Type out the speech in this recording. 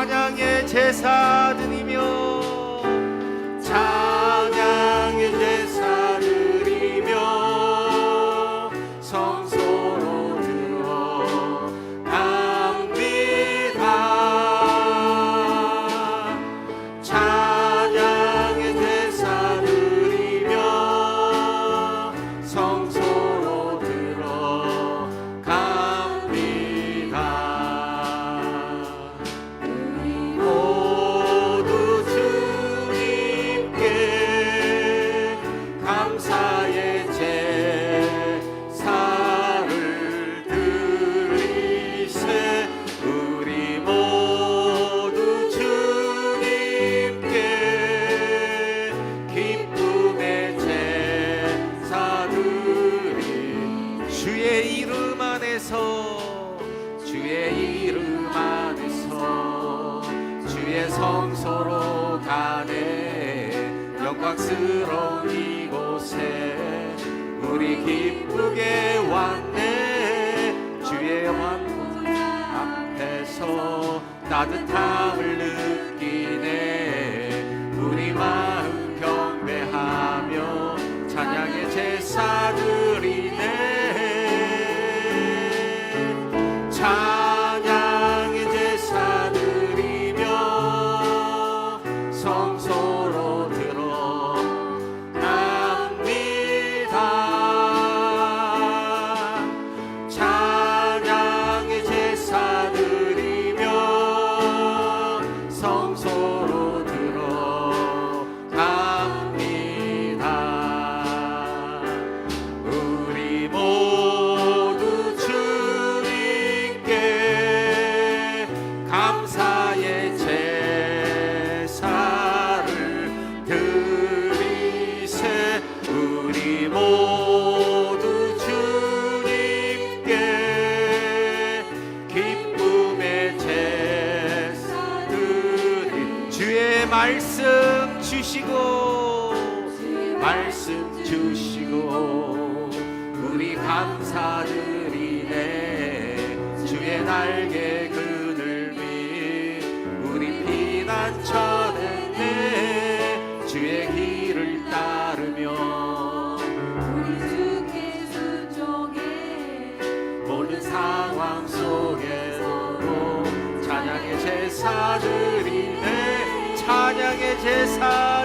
찬양의 제사 드리며 찬양의 제사 드리며 성소 안에서 주의 이름 안에서 주의 성소로 가네 영광스러운 이곳에 우리 기쁘게 왔네. 주의 왕 앞에서 따뜻함을 느끼네 말씀 주시고 말씀 주시고 우리 감사드리네. 주의 날개 그늘비 우리 피난처네 주의 길을 따르며 우리 주께 순종해. 모든 상황 속에서도 찬양의 제사드리네 찬양의 제사